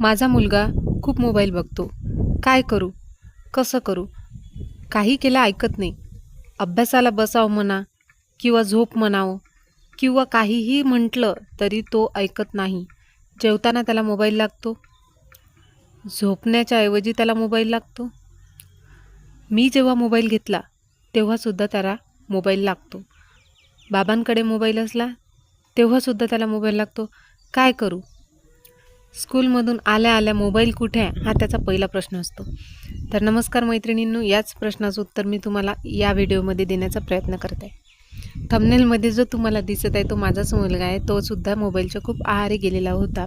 माझा मुलगा खूप मोबाईल बघतो. काय करू? कसं करू? काही केलं ऐकत नाही. अभ्यासाला बसावं म्हणा किंवा झोप म्हणावं किंवा काहीही म्हटलं तरी तो ऐकत नाही. जेवताना त्याला मोबाईल लागतो. झोपण्याच्या ऐवजी त्याला मोबाईल लागतो. मी जेव्हा मोबाईल घेतला तेव्हासुद्धा त्याला मोबाईल लागतो. बाबांकडे मोबाईल असला तेव्हासुद्धा त्याला मोबाईल लागतो. काय करू? स्कूलमधून आल्या आल्या मोबाईल कुठे आहे हा त्याचा पहिला प्रश्न असतो. तर नमस्कार मैत्रिणींनो याच प्रश्नाचं उत्तर मी तुम्हाला या व्हिडिओमध्ये देण्याचा प्रयत्न करत. आहे थमनेलमध्ये जो तुम्हाला दिसत आहे तो माझाच मुलगा आहे तो सुद्धा मोबाईलच्या खूप आहारी गेलेला होता.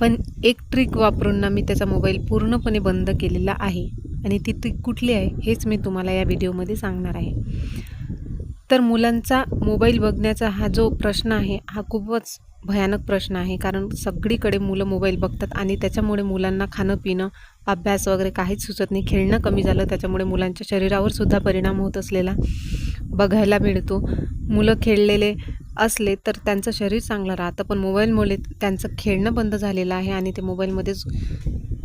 पण एक ट्रिक वापरून ना मी त्याचा मोबाईल पूर्णपणे बंद केलेला आहे. आणि ती ट्रिक कुठली आहे हेच मी तुम्हाला या व्हिडिओमध्ये सांगणार आहे. तर मुलांचा मोबाईल बघण्याचा हा जो प्रश्न आहे हा खूपच भयानक प्रश्न आहे. कारण सगळीकडे मुलं मोबाईल बघतात आणि त्याच्यामुळे मुलांना खाणं पिणं अभ्यास वगैरे काहीच सुचत नाही. खेळणं कमी झालं त्याच्यामुळे मुलांच्या शरीरावर सुद्धा परिणाम होत असलेला बघायला मिळतो. मुलं खेळलेले असले तर त्यांचं शरीर चांगलं राहतं पण मोबाईलमुळे त्यांचं खेळणं बंद झालेलं आहे आणि ते मोबाईलमध्येच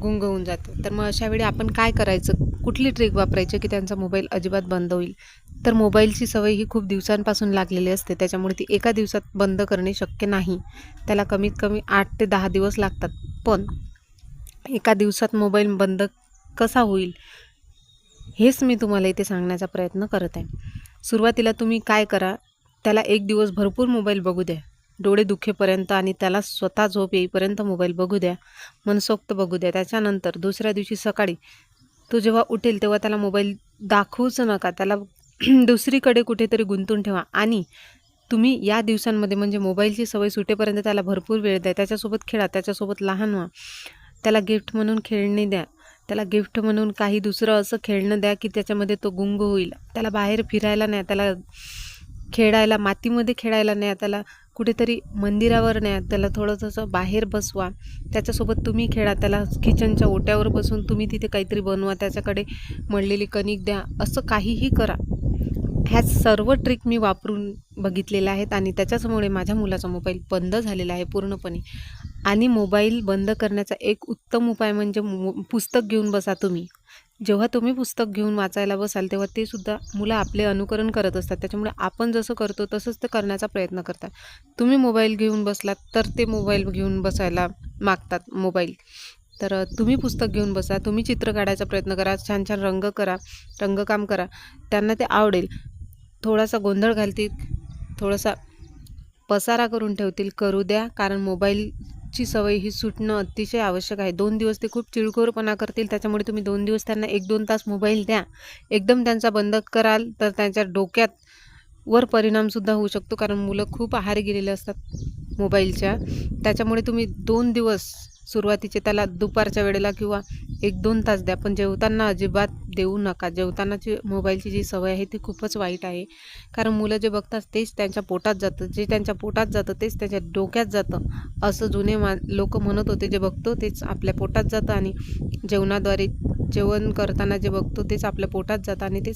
गुंग होऊन जातं. तर मग अशावेळी आपण काय करायचं? कुठली ट्रिक वापरायची की त्यांचा मोबाईल अजिबात बंद होईल? तर मोबाईलची सवय ही खूप दिवसांपासून लागलेली असते. त्याच्यामुळे ती एका दिवसात बंद करणे शक्य नाही. त्याला कमीत कमी आठ ते दहा दिवस लागतात. पण एका दिवसात मोबाईल बंद कसा होईल? हेच मी तुम्हाला इथे सांगण्याचा प्रयत्न करत आहे. सुरुवातीला तुम्ही काय करा? त्याला एक दिवस भरपूर मोबाईल बघू द्या. डोळे दुखेपर्यंत आणि त्याला स्वतः झोप येईपर्यंत मोबाईल बघू द्या. मनसोक्त बघू द्या. त्याच्यानंतर दुसऱ्या दिवशी सकाळी तो जेव्हा उठेल तेव्हा त्याला मोबाईल दाखवूच नका. त्याला दुसरीकडे कुठेतरी गुंतून ठेवा. आणि तुम्ही या दिवसांमध्ये म्हणजे मोबाईलची सवय सुटेपर्यंत त्याला भरपूर वेळ द्या. त्याच्यासोबत खेळा त्याच्यासोबत लहान व्हा. त्याला गिफ्ट म्हणून खेळणे द्या. त्याला गिफ्ट म्हणून काही दुसरं असं खेळणं द्या की त्याच्यामध्ये तो गुंग होईल. त्याला बाहेर फिरायला नाही त्याला खेळायला मातीमध्ये खेळायला न्या त्याला कुठेतरी मंदिरावर न्या त्याला थोडंसं बाहेर बसवा. त्याच्यासोबत तुम्ही खेळा त्याला किचनच्या ओट्यावर बसून तुम्ही तिथे काहीतरी बनवा त्याच्याकडे मळलेली कणिक द्या असं काहीही करा. ह्या सर्व ट्रिक मी वापरून बघितलेल्या आहेत आणि त्याच्याचमुळे माझ्या मुलाचा मोबाईल बंद झालेला आहे पूर्णपणे. आणि मोबाईल बंद करण्याचा एक उत्तम उपाय म्हणजे पुस्तक घेऊन बसा तुम्ही. जेव्हा तुम्ही पुस्तक घेऊन वाचायला बसाल तेव्हा ते सुद्धा मुलं आपले अनुकरण करत असतात. त्याच्यामुळे आपण जसं करतो तसंच ते करण्याचा प्रयत्न करतात. तुम्ही मोबाईल घेऊन बसलात तर ते मोबाईल घेऊन बसायला मागतात मोबाईल. तर तुम्ही पुस्तक घेऊन बसा तुम्ही चित्र काढायचा प्रयत्न करा छान छान रंग करा रंगकाम करा त्यांना ते आवडेल. थोडासा गोंधळ घालतील थोडासा पसारा करून ठेवतील करू द्या कारण मोबाईल ची सवय ही सुटणं अतिशय आवश्यक आहे. दोन दिवस ते खूप चिळखोरपणा करतील त्याच्यामुळे तुम्ही दोन दिवस त्यांना एक दोन तास मोबाईल द्या. एकदम त्यांचा बंद कराल तर त्यांच्या डोक्यात वर परिणामसुद्धा होऊ शकतो कारण मुलं खूप आहारी गेलेले असतात मोबाईलच्या. त्याच्यामुळे तुम्ही दोन दिवस सुरुवातीचे त्याला दुपारच्या वेळेला किंवा एक दोन तास द्या पण जेवताना अजिबात देऊ नका. जेवतानाची मोबाईलची जी सवय आहे ती खूपच वाईट आहे. कारण मुलं जे बघतात तेच त्यांच्या पोटात जातं. जे त्यांच्या पोटात जातं तेच त्यांच्या डोक्यात जातं. असं जुने मा लोक म्हणत होते जे बघतो तेच आपल्या पोटात जातं आणि जेवणाद्वारे जेवण करताना जे बघतो तेच आपल्या पोटात जातं आणि तेच